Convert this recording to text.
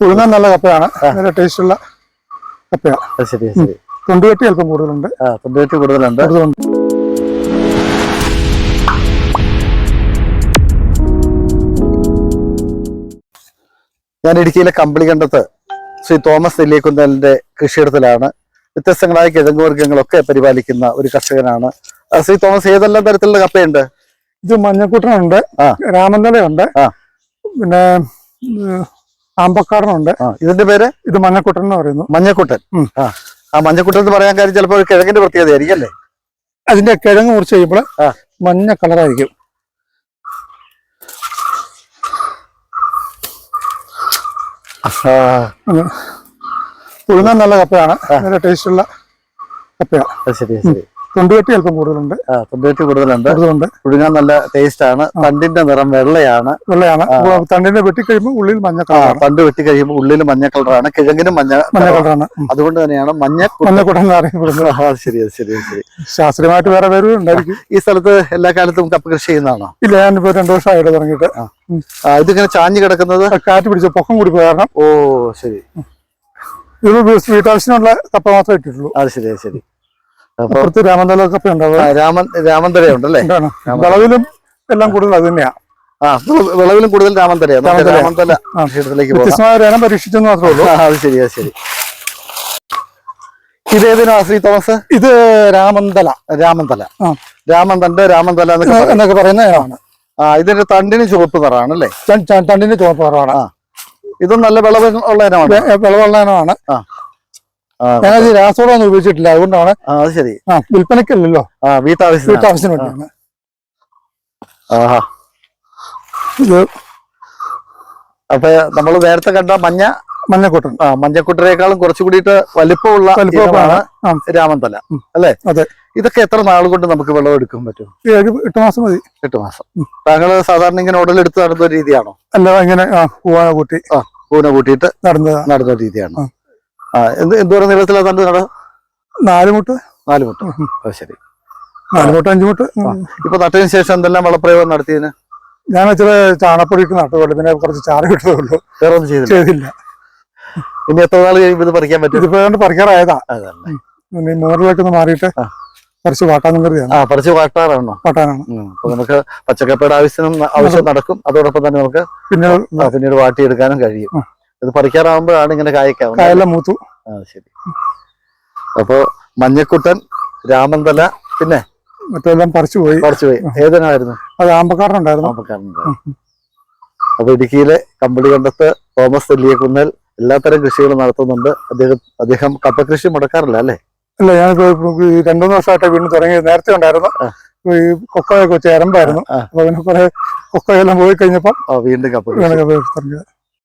പുഴുങ്ങാൻ നല്ല കപ്പയാണ്. നല്ല ടേസ്റ്റുള്ള കപ്പയാണ്. അത് ശരി ശരി. തൊണ്ടുകെട്ടി അല്പം കൂടുതലുണ്ട്. തൊണ്ടുകെട്ടി കൂടുതലുണ്ട്. കൂടുതലുണ്ട്. ഞാൻ ഇടുക്കിയിലെ കമ്പിളികണ്ടത്ത് ശ്രീ തോമസ് നെല്ലിയക്കുന്നലിന്റെ കൃഷിയിടത്തിലാണ് വ്യത്യസ്തങ്ങളായ കിഴങ്ങ് വർഗങ്ങളൊക്കെ പരിപാലിക്കുന്ന ഒരു കർഷകനാണ്. ശ്രീ തോമസ് ഏതെല്ലാം തരത്തിലുള്ള കപ്പയുണ്ട്? ഇത് മഞ്ഞക്കൂട്ടനുണ്ട്. രാമന്തലയുണ്ട് പിന്നെ ആമ്പക്കാടനുണ്ട്. ഇതിന്റെ പേര് ഇത് മഞ്ഞക്കുട്ടൻ എന്ന് പറയുന്നു. മഞ്ഞക്കുട്ടൻ. ആ. ആ മഞ്ഞക്കുട്ടൻ എന്ന് പറയാൻ കാര്യം ചിലപ്പോൾ കിഴങ്ങിന്റെ പ്രത്യേകത അല്ലേ അതിന്റെ കിഴങ്ങ് മുറിച്ച് കഴിയുമ്പോൾ മഞ്ഞ കളറായിരിക്കും. ഉഴുന്ന പുഴുങ്ങാൻ നല്ല കപ്പയാണ്. നല്ല ടേസ്റ്റുള്ള കപ്പയാണ്. ശരി ശരി. തൊണ്ടുകെട്ടി അല്പം കൂടുതലുണ്ട്. തൊണ്ണൂറ്റി കൂടുതലുണ്ട്. കൂടുതലുണ്ട്. പുഴുങ്ങാൻ നല്ല ടേസ്റ്റ് ആണ്. തണ്ടിന്റെ നിറം വെള്ളയാണ്. വെള്ളയാണ്. തണ്ടിന്റെ വെട്ടി കഴിയുമ്പോൾ ഉള്ളിൽ മഞ്ഞ കളർ തണ്ട് വെട്ടി കഴിയുമ്പോൾ ഉള്ളിൽ മഞ്ഞ കളറാണ്. കിഴങ്ങിനും മഞ്ഞ മഞ്ഞ കളറാണ്. അതുകൊണ്ട് തന്നെയാണ് മഞ്ഞ മഞ്ഞക്കുട്ടൻ എന്ന് അറിയപ്പെടുന്നത് ശരി ശരി ശരി. ശാസ്ത്രീയമായിട്ട് വേറെ പേരും ഉണ്ടായിരിക്കും. ഈ സ്ഥലത്ത് എല്ലാ കാലത്തും കപ്പ കൃഷി ചെയ്യുന്നതാണോ? ഇല്ല ഞാനിപ്പോ രണ്ടു വർഷമായിട്ട് തുടങ്ങിയിട്ട്. ഇതിങ്ങനെ ചാഞ്ഞു കിടക്കുന്നത്? കാറ്റ് പിടിച്ച പൊക്കം കൂടി കാരണം. ഓ ശരി. ഇത് വീട്ടാവശ്യത്തിനുള്ള കപ്പ മാത്രമേ ഇട്ടിട്ടുള്ളൂ. അത് ശരി ശരി. അപ്പുറത്ത് രാമന്തല കപ്പ രാമൻ രാമന്തരയുണ്ടല്ലേ ഉണ്ടല്ലേ വിളവിലും എല്ലാം കൂടുതൽ അത് തന്നെയാ. ആ വിള- വിളവിലും കൂടുതൽ രാമന്തരയാണ് രാമന്തല പോകാം. പരീക്ഷിച്ചെന്ന് മാത്രമേ ഉള്ളൂ. ആ, അത് ശരി അത് ശരി. ഇതേതിനാ ശ്രീ തോമസ്? ഇത് രാമന്തല രാമന്തല രാമന്തന്റെ രാമന്തല എന്നൊക്കെ പറയുന്നതാണ് പറയുന്ന ആ ഇതിന്റെ തണ്ടിന് ചുവപ്പ് നിറാണ് അല്ലേ തണ്ടിന് ചുവപ്പ് നിറമാണ്. ആ. ഇതും നല്ല വിളവ് ഉള്ള ഇനമാണ്? വിളവുള്ള ഇനമാണ്. ഞാനത് രാസവളം ഉപയോഗിച്ചിട്ടില്ല. അതുകൊണ്ടാണ് ആ, അത് ശരി. ആ വിൽപ്പനക്കല്ലല്ലോ ആ വീട്ടാവശ്യത്തിന് വീട്ടാവശ്യത്തിന് വേണ്ടിയാണ്. ആഹാ. ഇത് അപ്പൊ നമ്മൾ നേരത്തെ കണ്ട മഞ്ഞ മഞ്ഞക്കൂട്ടൻ. ആ മഞ്ഞക്കുട്ടരേക്കാളും കുറച്ചുകൂടിയിട്ട് വലിപ്പമുള്ള വലിപ്പമാണ് രാമന്തല അല്ലേ? അതെ. ഇതൊക്കെ എത്ര നാൾ കൊണ്ട് നമുക്ക് വെള്ളം എടുക്കാൻ പറ്റും? എട്ട് മാസം മതി. എട്ട് മാസം. താങ്കൾ സാധാരണ ഇങ്ങനെ ഉടലെടുത്ത് നടന്ന രീതിയാണോ? അല്ല ഇങ്ങനെ ആ കൂട്ടി ആ കൂന കൂട്ടിയിട്ട് നടന്ന നടന്ന രീതിയാണ്. ആ. എന്ത് എന്തോരം നീളത്തിലാ തണ്ട് നട? നാല് മുട്ട്. നാല് മുട്ട. അത് ശരി. നാല് മുട്ട് അഞ്ചു മുട്ട്. ഇപ്പൊ നട്ടതിന് ശേഷം എന്തെല്ലാം വളപ്രയോഗം നടത്തിയതിന്? ഞാൻ ഇച്ചിരി ചാണപ്പൊടി ഇട്ട് നട്ടുള്ളൂ പിന്നെ കുറച്ച് ചാറ് കിട്ടതേ ഉള്ളൂ വേറെ ഒന്നും ചെയ്തില്ല. ചെയ്തില്ല. ഇനി എത്ര നാൾ കഴിയുമ്പോൾ ഇത് പറിക്കാൻ പറ്റും? ഇതിപ്പോ ഏതാണ്ട് പറിക്കാറായതാ. ഈ മോറിലേക്ക് ഒന്ന് മാറിയിട്ട്. പറിച്ച് വാട്ടാൻ കരുതിയാണ് ആ പറിച്ച് വാട്ടാറാണോ? വാട്ടാനാണ്. അപ്പൊ നമുക്ക് പച്ചക്കപ്പയുടെ ആവശ്യത്തിനും ആവശ്യം നടക്കും. അതോടൊപ്പം തന്നെ നമുക്ക് പിന്നെ ആ, പിന്നീട് വാട്ടിയെടുക്കാനും കഴിയും. ഇത് പറിക്കാറാകുമ്പോഴാണ് ഇങ്ങനെ കായ്ക്കാവുന്നത് കായെല്ലാം മൂത്തു. ആ ശരി. അപ്പോ മഞ്ഞക്കുട്ടൻ രാമന്തല പിന്നെ? മറ്റെല്ലാം പറിച്ചു പോയി. പറിച്ചു പോയി. ഏതിനായിരുന്നു? അത് ആമ്പക്കാരനുണ്ടായിരുന്നു. ആമ്പക്കാരനുണ്ടായിരുന്നു. അപ്പൊ ഇടുക്കിയിലെ കമ്പളി കണ്ടത്ത് തോമസ് തെല്ലിയക്കുന്നൽ എല്ലാത്തരം കൃഷികളും നടത്തുന്നുണ്ട്. അദ്ദേഹം അദ്ദേഹം കപ്പ കൃഷി മുടക്കാറില്ല അല്ലേ? അല്ല ഞാൻ രണ്ടുമൂന്ന് വർഷമായിട്ട് വീണ്ടും തുടങ്ങി. നേരത്തെ ഉണ്ടായിരുന്നു. ഈ കൊക്കയൊക്കെ ആ. അപ്പൊ അതിനെ കുറെ കൊക്കയെല്ലാം പോയി കഴിഞ്ഞപ്പോ ആ വീണ്ടും കപ്പ തുടങ്ങിയത്.